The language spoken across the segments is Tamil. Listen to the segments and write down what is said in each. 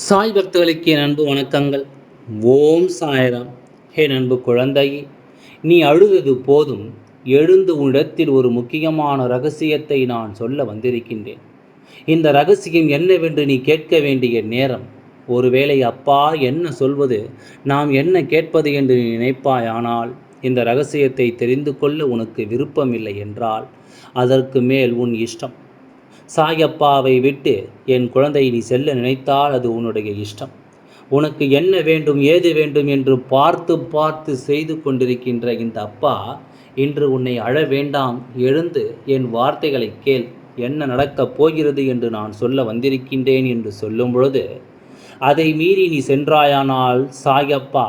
சாய் பக்தர்களுக்கு என் அன்பு வணக்கங்கள். ஓம் சாயராம். ஹே அன்பு குழந்தையே நீ அழுதது போதும். எழுந்து உன்னிடத்தில் ஒரு முக்கியமான ரகசியத்தை நான் சொல்ல வந்திருக்கின்றேன். இந்த ரகசியம் என்னவென்று நீ கேட்க வேண்டிய நேரம். ஒருவேளை அப்பா என்ன சொல்வது நாம் என்ன கேட்பது என்று நீ நினைப்பாயானால் இந்த ரகசியத்தை தெரிந்து கொள்ள உனக்கு விருப்பமில்லை என்றால் அதற்கு மேல் உன் இஷ்டம். சாயப்பாவை விட்டு என் குழந்தை நீ செல்ல நினைத்தால் அது உன்னுடைய இஷ்டம். உனக்கு என்ன வேண்டும் ஏது வேண்டும் என்று பார்த்து பார்த்து செய்து கொண்டிருக்கின்ற இந்த அப்பா இன்று உன்னை அழ வேண்டாம் எழுந்து என் வார்த்தைகளை கேள். என்ன நடக்கப் போகிறது என்று நான் சொல்ல வந்திருக்கின்றேன் என்று சொல்லும் பொழுது அதை மீறி நீ சென்றாயானால் சாயப்பா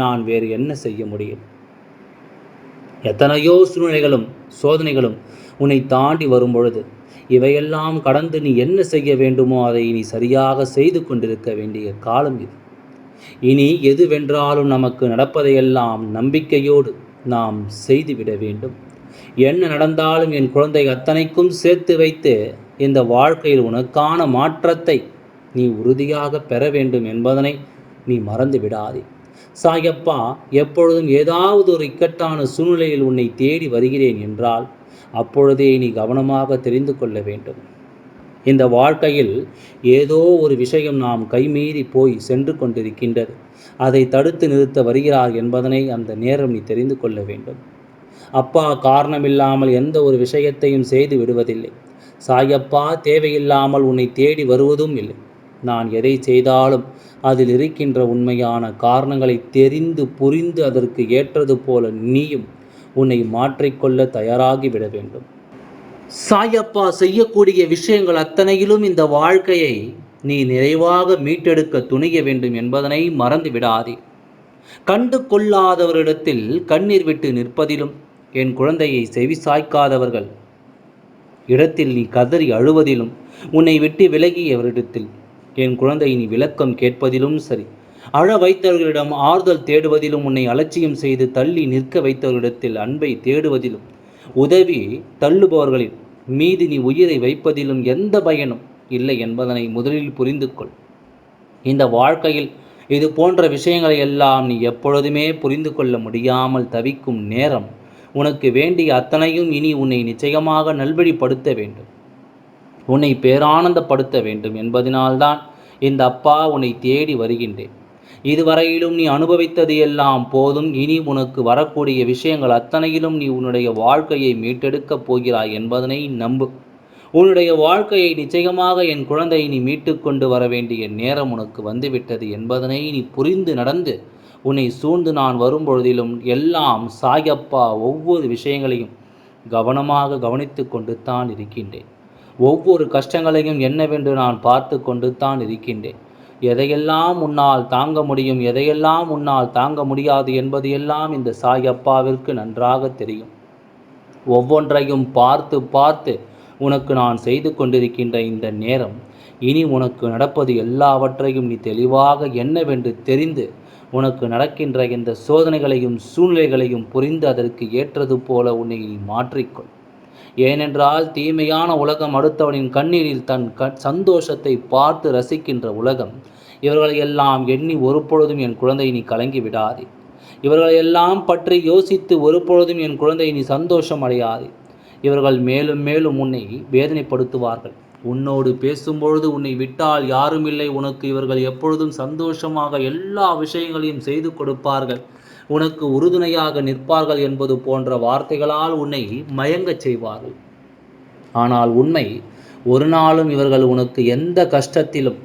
நான் வேறு என்ன செய்ய முடியும்? எத்தனையோ சூழ்நிலைகளும் சோதனைகளும் உன்னை தாண்டி வரும் பொழுது இவையெல்லாம் கடந்து நீ என்ன செய்ய வேண்டுமோ அதை நீ சரியாக செய்து கொண்டிருக்க வேண்டிய காலம் இது. இனி எதுவென்றாலும் நமக்கு நடப்பதையெல்லாம் நம்பிக்கையோடு நாம் செய்துவிட வேண்டும். என்ன நடந்தாலும் என் குழந்தை அத்தனைக்கும் சேர்த்து வைத்து இந்த வாழ்க்கையில் உனக்கான மாற்றத்தை நீ உறுதியாக பெற வேண்டும் என்பதனை நீ மறந்து விடாதே. சாயப்பா எப்பொழுதும் ஏதாவது ஒரு இக்கட்டான சூழ்நிலையில் உன்னை தேடி வருகிறேன் என்றால் அப்பொழுதே நீ கவனமாக தெரிந்து கொள்ள வேண்டும். இந்த வாழ்க்கையில் ஏதோ ஒரு விஷயம் நாம் கைமீறி போய் சென்று கொண்டிருக்கின்றது. அதை தடுத்து நிறுத்த வருகிறார் என்பதனை அந்த நேரம் நீ தெரிந்து கொள்ள வேண்டும். அப்பா காரணமில்லாமல் எந்த ஒரு விஷயத்தையும் செய்து விடுவதில்லை. சாயப்பா தேவையில்லாமல் உன்னை தேடி வருவதும் இல்லை. நான் எதை செய்தாலும் அதில் இருக்கின்ற உண்மையான காரணங்களை தெரிந்து புரிந்து அதற்கு ஏற்றது போல நீயும் உன்னை மாற்றிக்கொள்ள தயாராகிவிட வேண்டும். சாயப்பா செய்யக்கூடிய விஷயங்கள் அத்தனையிலும் இந்த வாழ்க்கையை நீ நிறைவாக மீட்டெடுக்க துணிய வேண்டும் என்பதனை மறந்து விடாதே. கண்டு கொள்ளாதவரிடத்தில் கண்ணீர் விட்டு நிற்பதிலும் என் குழந்தையை செவி சாய்க்காதவர்கள். இடத்தில் நீ கதறி அழுவதிலும் உன்னை விட்டு விலகியவரிடத்தில் என் குழந்தை நீ விளக்கம் கேட்பதிலும் சரி. அழ வைத்தவர்களிடம் ஆறுதல் தேடுவதிலும் உன்னை அலட்சியம் செய்து தள்ளி நிற்க வைத்தவர்களிடத்தில் அன்பை தேடுவதிலும் உதவி தள்ளுபவர்களின் மீது நீ உயிரை வைப்பதிலும் எந்த பயனும் இல்லை என்பதனை முதலில் புரிந்து கொள் இந்த வாழ்க்கையில் இது போன்ற விஷயங்களை எல்லாம் நீ எப்பொழுதுமே புரிந்து கொள்ள முடியாமல் தவிக்கும் நேரம் உனக்கு வேண்டிய அத்தனையும் இனி உன்னை நிச்சயமாக நல்வழிப்படுத்த வேண்டும். உன்னை பேரானந்தப்படுத்த வேண்டும் என்பதனால்தான் இந்த அப்பா உன்னை தேடி வருகின்றேன். இதுவரையிலும் நீ அனுபவித்தது எல்லாம் போதும். இனி உனக்கு வரக்கூடிய விஷயங்கள் அத்தனையிலும் நீ உன்னுடைய வாழ்க்கையை மீட்டெடுக்கப் போகிறாய் என்பதனை நம்பு. உன்னுடைய வாழ்க்கையை நிச்சயமாக என் குழந்தையை நீ மீட்டு கொண்டு வர வேண்டிய நேரம் உனக்கு வந்துவிட்டது என்பதனை நீ புரிந்து நடந்து உன்னை சூழ்ந்து நான் வரும்பொழுதிலும் எல்லாம் சாயப்பா ஒவ்வொரு விஷயங்களையும் கவனமாக கவனித்து கொண்டு தான் இருக்கின்றேன். ஒவ்வொரு கஷ்டங்களையும் என்னவென்று நான் பார்த்து கொண்டு தான் இருக்கின்றேன். எதையெல்லாம் உன்னால் தாங்க முடியும் எதையெல்லாம் உன்னால் தாங்க முடியாது என்பது எல்லாம் இந்த சாயப்பாவிற்கு நன்றாக தெரியும். ஒவ்வொன்றையும் பார்த்து பார்த்து உனக்கு நான் செய்து கொண்டிருக்கின்ற இந்த நேரம் இனி உனக்கு நடப்பது எல்லாவற்றையும் நீ தெளிவாக என்னவென்று தெரிந்து உனக்கு நடக்கின்ற இந்த சோதனைகளையும் சூழ்நிலைகளையும் புரிந்து அதற்கு ஏற்றது போல உன்னை நீ மாற்றிக்கொள். ஏனென்றால் தீமையான உலகம் அடுத்தவனின் கண்ணீரில் தன் க சந்தோஷத்தை பார்த்து ரசிக்கின்ற உலகம். இவர்களை எல்லாம் எண்ணி ஒரு பொழுதும் என் குழந்தை நீ கலங்கி விடாதே. இவர்களை எல்லாம் பற்றி யோசித்து ஒரு பொழுதும் என் குழந்தை நீ சந்தோஷம் அடையாதே. இவர்கள் மேலும் மேலும் உன்னை வேதனைப்படுத்துவார்கள். உன்னோடு பேசும்பொழுது உன்னை விட்டால் யாரும் இல்லை. உனக்கு இவர்கள் எப்பொழுதும் சந்தோஷமாக எல்லா விஷயங்களையும் செய்து கொடுப்பார்கள். உனக்கு உறுதுணையாக நிற்பார்கள் என்பது போன்ற வார்த்தைகளால் உன்னை மயங்கச் செய்வார்கள். ஆனால் உண்மை ஒரு நாளும் இவர்கள் உனக்கு எந்த கஷ்டத்திலும்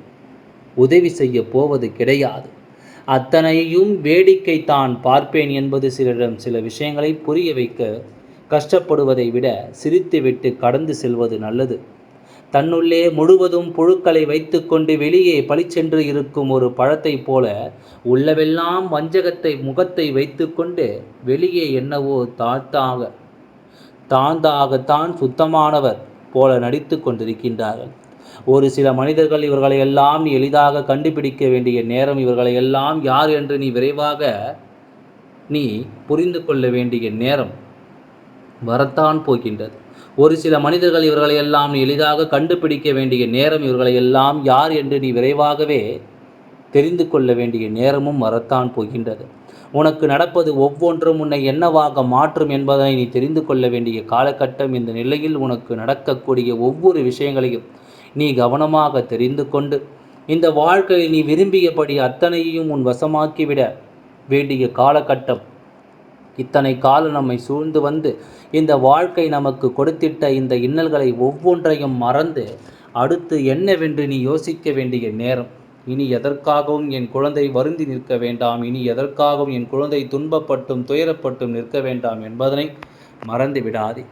உதவி செய்ய போவது கிடையாது. அத்தனையும் வேடிக்கை தான் பார்ப்பேன் என்பது சிலரிடம் சில விஷயங்களை புரிய வைக்க கஷ்டப்படுவதை விட சிரித்துவிட்டு கடந்து செல்வது நல்லது. தன்னுள்ளே முழுவதும் புழுக்களை வைத்துக்கொண்டு வெளியே பளிச்சென்று இருக்கும் ஒரு பழத்தைப் போல உள்ளவெல்லாம் வஞ்சகத்தை முகத்தை வைத்துக்கொண்டு வெளியே என்னவோ தாழ்த்தாக தாழ்ந்தாகத்தான் சுத்தமானவர் போல நடித்து கொண்டிருக்கின்றார்கள். ஒரு சில மனிதர்கள் இவர்களை எல்லாம் நீ எளிதாக கண்டுபிடிக்க வேண்டிய நேரம் இவர்களை எல்லாம் யார் என்று நீ விரைவாக நீ புரிந்து கொள்ள வேண்டிய நேரம் வரத்தான் போகின்றது. ஒரு சில மனிதர்கள் இவர்களை எல்லாம் நீ எளிதாக கண்டுபிடிக்க வேண்டிய நேரம் இவர்களை எல்லாம் யார் என்று நீ விரைவாகவே தெரிந்து கொள்ள வேண்டிய நேரமும் வரத்தான் போகின்றது. உனக்கு நடப்பது ஒவ்வொன்றும் உன்னை என்னவாக மாற்றும் என்பதை நீ தெரிந்து கொள்ள வேண்டிய காலகட்டம் இந்த நிலையில் உனக்கு நடக்கக்கூடிய ஒவ்வொரு விஷயங்களையும் நீ கவனமாக தெரிந்து கொண்டு இந்த வாழ்க்கையில் நீ விரும்பியபடி அத்தனையையும் உன் வசமாக்கிவிட வேண்டிய காலகட்டம் இத்தனை காலம் நம்மை சூழ்ந்து வந்து இந்த வாழ்க்கை நமக்கு கொடுத்திட்ட இந்த இன்னல்களை ஒவ்வொன்றையும் மறந்து அடுத்து என்னவென்று நீ யோசிக்க வேண்டிய நேரம். இனி எதற்காகவும் என் குழந்தை வருந்தி நிற்க வேண்டாம் இனி எதற்காகவும் என் குழந்தை துன்பப்பட்டும் துயரப்பட்டும் நிற்க வேண்டாம் என்பதனை மறந்து விடாதே.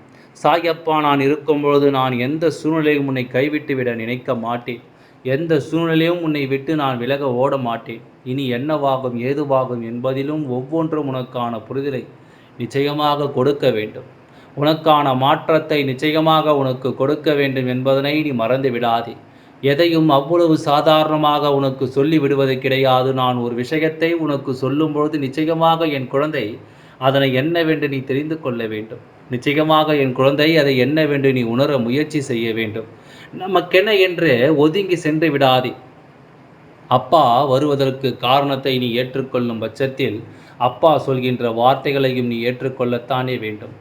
சாயப்பா நான் இருக்கும்பொழுது நான் எந்த சூழ்நிலையும் உன்னை கைவிட்டு விட நினைக்க மாட்டேன். எந்த சூழ்நிலையும் உன்னை விட்டு நான் விலக ஓட மாட்டேன் இனி என்னவாகும் ஏதுவாகும் என்பதிலும் ஒவ்வொன்றும் உனக்கான புரிதலை நிச்சயமாக கொடுக்க வேண்டும். உனக்கான மாற்றத்தை நிச்சயமாக உனக்கு கொடுக்க வேண்டும் என்பதனை நீ மறந்து விடாதே. எதையும் அவ்வளவு சாதாரணமாக உனக்கு சொல்லி விடுவது கிடையாது. நான் ஒரு விஷயத்தை உனக்கு சொல்லும்பொழுது நிச்சயமாக என் குழந்தை அதனை என்னவென்று நீ தெரிந்து கொள்ள வேண்டும். நிச்சயமாக என் குழந்தை அதை என்னவென்று நீ உணர முயற்சி செய்ய வேண்டும். நமக்கென்ன என்று ஒதுங்கி சென்று விடாதே. அப்பா வருவதற்கு காரணத்தை நீ ஏற்றுக்கொள்ளும் பட்சத்தில் அப்பா சொல்கின்ற வார்த்தைகளையும் நீ ஏற்றுக்கொள்ளத்தானே வேண்டும்.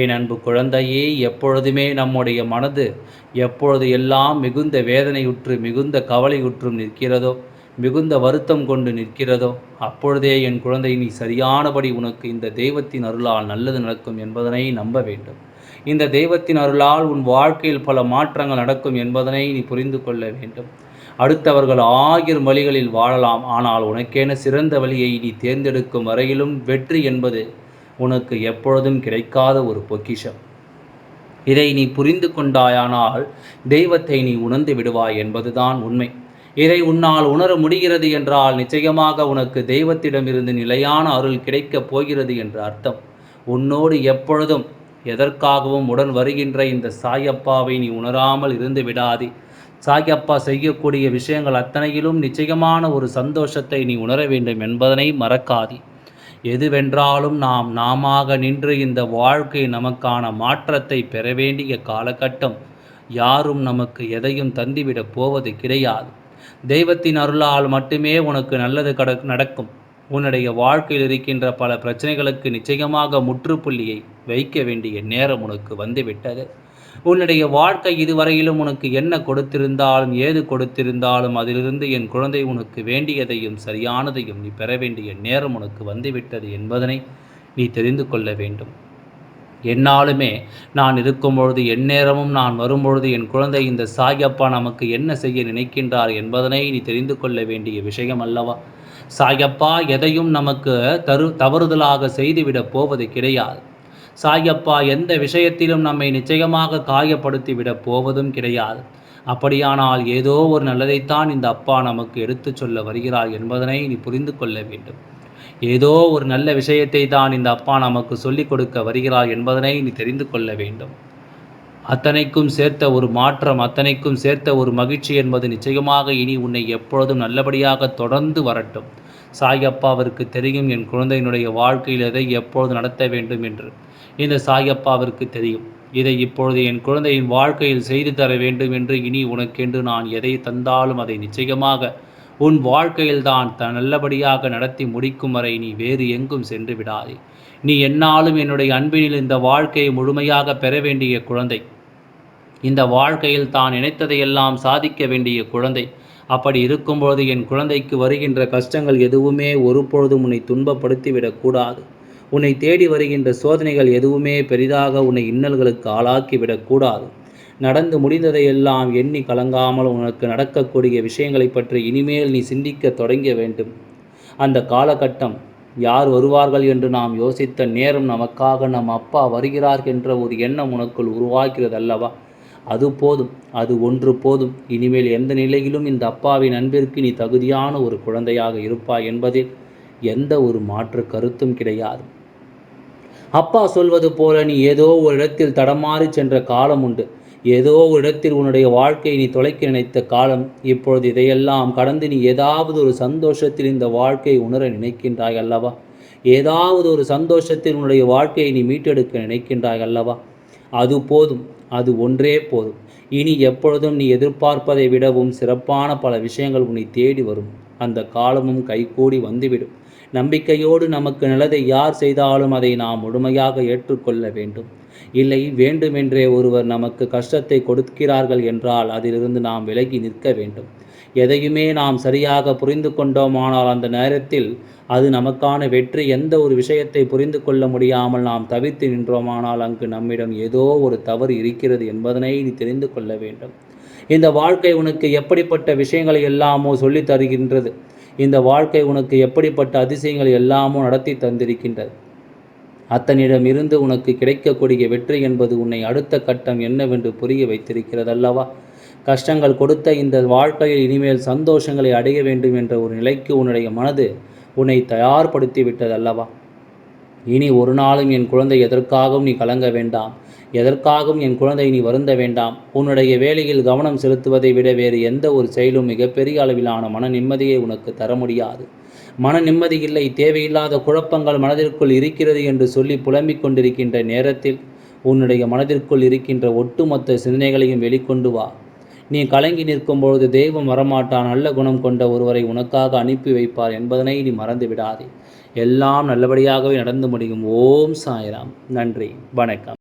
என் அன்பு குழந்தையே எப்பொழுதுமே நம்முடைய மனது எப்பொழுது எல்லாம் மிகுந்த வேதனையுற்று மிகுந்த கவலையுற்றும் நிற்கிறதோ மிகுந்த வருத்தம் கொண்டு நிற்கிறதோ அப்பொழுதே என் குழந்தை நீ சரியானபடி உனக்கு இந்த தெய்வத்தின் அருளால் நல்லது நடக்கும் என்பதனை நம்ப வேண்டும். இந்த தெய்வத்தின் அருளால் உன் வாழ்க்கையில் பல மாற்றங்கள் நடக்கும் என்பதனை நீ புரிந்து கொள்ள வேண்டும். அடுத்தவர்கள் ஆயிரம் வழிகளில் வாழலாம் ஆனால் உனக்கேன சிறந்த வழியை நீ தேர்ந்தெடுக்கும் வரையிலும் வெற்றி என்பது உனக்கு எப்பொழுதும் கிடைக்காத ஒரு பொக்கிஷம். இதை நீ புரிந்து கொண்டாயானால் தெய்வத்தை நீ உணர்ந்து விடுவாய் என்பதுதான் உண்மை. இதை உன்னால் உணர முடிகிறது என்றால் நிச்சயமாக உனக்கு தெய்வத்திடமிருந்து நிலையான அருள் கிடைக்கப் போகிறது என்ற அர்த்தம். உன்னோடு எப்பொழுதும் எதற்காகவும் உடன் வருகின்ற இந்த சாயப்பாவை நீ உணராமல் இருந்து விடாதே. சாயப்பா செய்யக்கூடிய விஷயங்கள் அத்தனையிலும் நிச்சயமான ஒரு சந்தோஷத்தை நீ உணர வேண்டும் என்பதனை மறக்காதே. எதுவென்றாலும் நாம் நாமாக நின்று இந்த வாழ்க்கை நமக்கான மாற்றத்தை பெற வேண்டிய காலகட்டம். யாரும் நமக்கு எதையும் தந்திவிடப் போவது கிடையாது. தெய்வத்தின் அருளால் மட்டுமே உனக்கு நல்லது கட நடக்கும். உன்னுடைய வாழ்க்கையில் இருக்கின்ற பல பிரச்சனைகளுக்கு நிச்சயமாக முற்றுப்புள்ளியை வைக்க வேண்டிய நேரம் உனக்கு வந்துவிட்டது. உன்னுடைய வாழ்க்கை இதுவரையிலும் உனக்கு என்ன கொடுத்திருந்தாலும் ஏது கொடுத்திருந்தாலும் அதிலிருந்து என் குழந்தை உனக்கு வேண்டியதையும் சரியானதையும் நீ பெற வேண்டிய நேரம் உனக்கு வந்துவிட்டது என்பதனை நீ தெரிந்து கொள்ள வேண்டும். என்னாலுமே நான் இருக்கும் பொழுது எந்நேரமும் நான் வரும்பொழுது என் குழந்தை இந்த சாயப்பா நமக்கு என்ன செய்ய நினைக்கின்றார் என்பதனை நீ தெரிந்து கொள்ள வேண்டிய விஷயம் அல்லவா? சாயப்பா எதையும் நமக்கு தரு தவறுதலாக செய்துவிடப் போவது கிடையாது. சாயப்பா எந்த விஷயத்திலும் நம்மை நிச்சயமாக காயப்படுத்தி விட போவதும் கிடையாது. அப்படியானால் ஏதோ ஒரு நல்லதைத்தான் இந்த அப்பா நமக்கு எடுத்துச் சொல்ல வருகிறார் என்பதனை நீ புரிந்து கொள்ள வேண்டும். ஏதோ ஒரு நல்ல விஷயத்தை தான் இந்த அப்பா நமக்கு சொல்லிக் கொடுக்க வருகிறார் என்பதனை நீ தெரிந்து கொள்ள வேண்டும். அத்தனைக்கும் சேர்த்த ஒரு மாற்றம் அத்தனைக்கும் சேர்த்த ஒரு மகிழ்ச்சி என்பது நிச்சயமாக இனி உன்னை எப்பொழுதும் நல்லபடியாக தொடர்ந்து வரட்டும். சாயப்பாவிற்கு தெரியும். என் குழந்தையினுடைய வாழ்க்கையில் எதை எப்பொழுது நடத்த வேண்டும் என்று. இந்த சாயப்பாவிற்கு தெரியும். இதை இப்பொழுது என் குழந்தையின் வாழ்க்கையில் செய்து தர வேண்டும் என்று இனி உனக்கென்று நான் எதை தந்தாலும் அதை நிச்சயமாக உன் வாழ்க்கையில்தான் த நல்லபடியாக நடத்தி முடிக்கும் வரை நீ வேறு எங்கும் சென்று விடாதே. நீ என்னாலும் என்னுடைய அன்பினில் இந்த வாழ்க்கையை முழுமையாக பெற வேண்டிய குழந்தை. இந்த வாழ்க்கையில் தான் நினைத்ததையெல்லாம் சாதிக்க வேண்டிய குழந்தை. அப்படி இருக்கும்பொழுது என் குழந்தைக்கு வருகின்ற கஷ்டங்கள் எதுவுமே ஒருபொழுதும் உன்னை துன்பப்படுத்திவிடக்கூடாது உன்னை தேடி வருகின்ற சோதனைகள் எதுவுமே பெரிதாக உன்னை இன்னல்களுக்கு ஆளாக்கிவிடக்கூடாது நடந்து முடிந்ததையெல்லாம் எண்ணி கலங்காமல் உனக்கு நடக்கக்கூடிய விஷயங்களை பற்றி இனிமேல் நீ சிந்திக்க தொடங்க வேண்டும். அந்த காலகட்டம் யார் வருவார்கள் என்று நாம் யோசித்த நேரம் நமக்காக நம் அப்பா வருகிறார் என்ற ஒரு எண்ணம் உனக்குள் உருவாகிறது அல்லவா அது போதும் அது ஒன்று போதும். இனிமேல் எந்த நிலையிலும் இந்த அப்பாவின் அன்பிற்கு நீ தகுதியான ஒரு குழந்தையாக இருப்பாய் என்பதில் எந்த ஒரு மாற்று கருத்தும் கிடையாது. அப்பா சொல்வது போல நீ ஏதோ ஒரு இடத்தில் தடமாறி சென்ற காலம் உண்டு. ஏதோ ஒரு இடத்தில் உன்னுடைய வாழ்க்கையை நீ தொலைக்க நினைத்த காலம். இப்பொழுது இதையெல்லாம் கடந்து நீ ஏதாவது ஒரு சந்தோஷத்தில் இந்த வாழ்க்கையை உணர நினைக்கின்றாய் அல்லவா? ஏதாவது ஒரு சந்தோஷத்தில் உன்னுடைய வாழ்க்கையை நீ மீட்டெடுக்க நினைக்கின்றாய் அல்லவா? அது போதும் அது ஒன்றே போதும். இனி எப்பொழுதும் நீ எதிர்பார்ப்பதை விடவும் சிறப்பான பல விஷயங்கள் உன்னை தேடி வரும். அந்த காலமும் கைகூடி வந்துவிடும். நம்பிக்கையோடு நமக்கு நல்லதை யார் செய்தாலும் அதை நாம் முழுமையாக ஏற்றுக்கொள்ள வேண்டும். இல்லை வேண்டுமென்றே ஒருவர் நமக்கு கஷ்டத்தை கொடுக்கிறார்கள் என்றால் அதிலிருந்து நாம் விலகி நிற்க வேண்டும். எதையுமே நாம் சரியாக புரிந்து கொண்டோமானால் அந்த நேரத்தில் அது நமக்கான வெற்றி. எந்த ஒரு விஷயத்தை புரிந்து கொள்ள முடியாமல் நாம் தவித்து நின்றோமானால் அங்கு நம்மிடம் ஏதோ ஒரு தவறு இருக்கிறது என்பதனை நீ தெரிந்து கொள்ள வேண்டும். இந்த வாழ்க்கை உனக்கு எப்படிப்பட்ட விஷயங்களை எல்லாமோ சொல்லி தருகின்றது. இந்த வாழ்க்கை உனக்கு எப்படிப்பட்ட அதிசயங்களை எல்லாமோ நடத்தி தந்திருக்கின்றது. அத்தனிடம் இருந்து உனக்கு கிடைக்கக்கூடிய வெற்றி என்பது உன்னை அடுத்த கட்டம் என்னவென்று புரிய வைத்திருக்கிறது அல்லவா கஷ்டங்கள் கொடுத்த இந்த வாழ்க்கையில் இனிமேல் சந்தோஷங்களை அடைய வேண்டும் என்ற ஒரு நிலைக்கு உன்னுடைய மனது உன்னை தயார்படுத்தி விட்டது அல்லவா? இனி ஒரு நாளும் என் குழந்தை எதற்காகவும் நீ கலங்க வேண்டாம். எதற்காகவும் என் குழந்தை நீ வருந்த வேண்டாம். உன்னுடைய வேலையில் கவனம் செலுத்துவதை விட வேறு எந்த ஒரு செயலும் மிகப்பெரிய அளவிலான மன நிம்மதியை உனக்கு தர முடியாது. மன நிம்மதி இல்லை தேவையில்லாத குழப்பங்கள் மனதிற்குள் இருக்கிறது என்று சொல்லி புலம்பிக் கொண்டிருக்கின்ற நேரத்தில் உன்னுடைய மனதிற்குள் இருக்கின்ற ஒட்டுமொத்த சிந்தனைகளையும் வெளிக்கொண்டு வா. நீ கலங்கி நிற்கும் பொழுது தெய்வம் வரமாட்டான் நல்ல குணம் கொண்ட ஒருவரை உனக்காக அனுப்பி வைப்பார் என்பதனை நீ மறந்து விடாதே. எல்லாம் நல்லபடியாகவே நடந்து முடியும். ஓம் சாய்ராம். நன்றி. வணக்கம்.